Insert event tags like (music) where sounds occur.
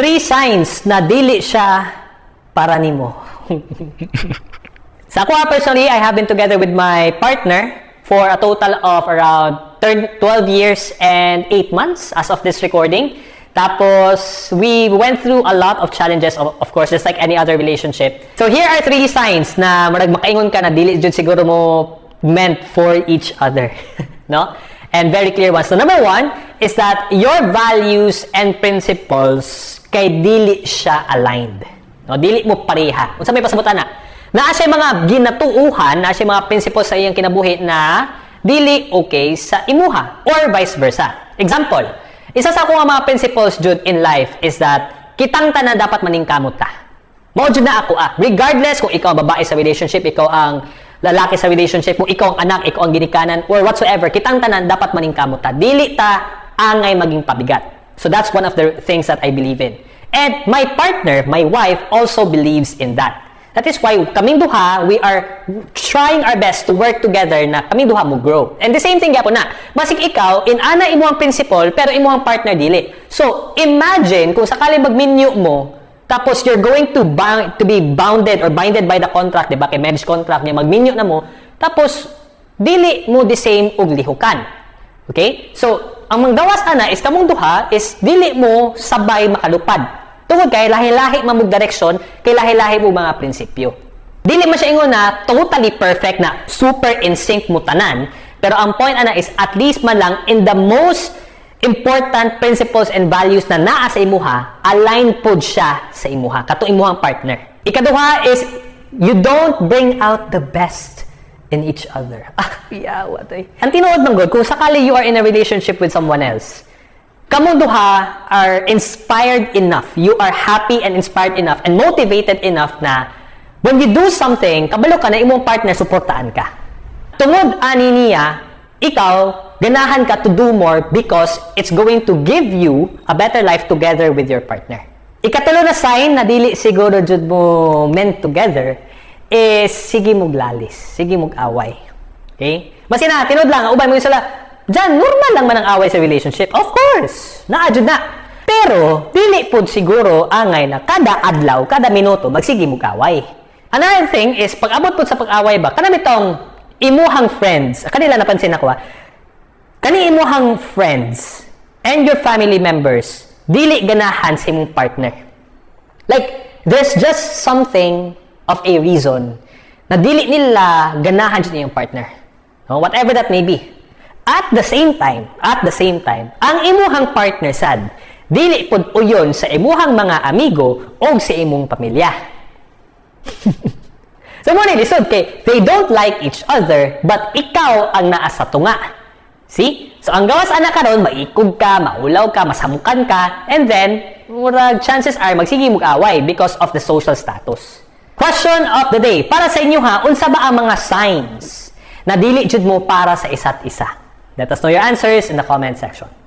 Three signs na dili siya para nimo. (laughs) Sa ako personally, I have been together with my partner for a total of around 13 12 years and 8 months as of this recording. Tapos, we went through a lot of challenges, of, of course, just like any other relationship. So, here are three signs na marag makaingon ka na dili jud siguro mo meant for each other. (laughs) no? And very clear ones. So, number one is that your values and principles kay dili siya aligned. No, dili mo pareha. Unsa may pasabutan na? Naa siya mga ginatuuhan, naa siya mga principles sa iyang kinabuhi na dili okay sa imuha or vice versa. Example, isa sa akong mga principles jud in life is that kitang tanan dapat maningkamot ta. Mao jud na ako ah. Regardless kung ikaw babae sa relationship, ikaw ang lalaki sa relationship, kung ikaw ang anak, ikaw ang ginikanan, or whatsoever, kitang tanan dapat maningkamot ta. Dili ta angay maging pabigat. So that's one of the things that I believe in. And my partner, my wife, also believes in that. That is why kaming duha, we are trying our best to work together na kaming duha mo grow. And the same thing gyapon na. Basig ikaw, in ana imo ang principle, pero imo ang partner dili. So, imagine kung sakali magminyo mo, tapos you're going to bound, to be bounded or binded by the contract, di ba? Kay marriage contract niya, magminyo na mo, tapos dili mo the same og lihukan. Okay? So, ang manggawas ana is kamong duha is dili mo sabay makalupad. Tungod kay lahi-lahi mamug direksyon, kay lahi-lahi mo mga prinsipyo. Dili man siya ingon na totally perfect na super in sync mo tanan, pero ang point ana is at least man lang in the most important principles and values na naa sa imuha, align pod siya sa imuha, kato imuhang partner. Ikaduha is you don't bring out the best in each other. (laughs) Ah, piyawa to eh. Ang tinuod ng God, kung sakali you are in a relationship with someone else, kamong duha are inspired enough. You are happy and inspired enough and motivated enough na when you do something, kabalo ka na imong partner, suportaan ka. Tungod ani niya, ikaw, ganahan ka to do more because it's going to give you a better life together with your partner. Ikatulo na sign na dili siguro jud mo meant together is sige mong lalis, sige mong away. Okay? Mas na, tinod lang, ubay mo yung sala, Diyan, normal lang man ang away sa relationship. Of course, naadjud na. Pero, dili pod siguro angay na kada adlaw, kada minuto, magsige mo away. Another thing is, pag abot pod sa pag-away ba, kanami tong imuhang friends, kanila napansin ako ah, kani imuhang friends and your family members, dili ganahan sa imong partner. Like, there's just something of a reason na dili nila ganahan sa iyong partner. No? Whatever that may be. At the same time, at the same time, ang imuhang partner sad, dili pod uyon sa imuhang mga amigo o sa imong pamilya. (laughs) so mo lisod kay they don't like each other but ikaw ang naa sa tunga. See? So ang gawas ana karon maikog ka, maulaw ka, masamukan ka, and then murag chances are magsige mo away because of the social status. Question of the day. Para sa inyo ha, unsa ba ang mga signs na dili jud mo para sa isa't isa? Let us know your answers in the comment section.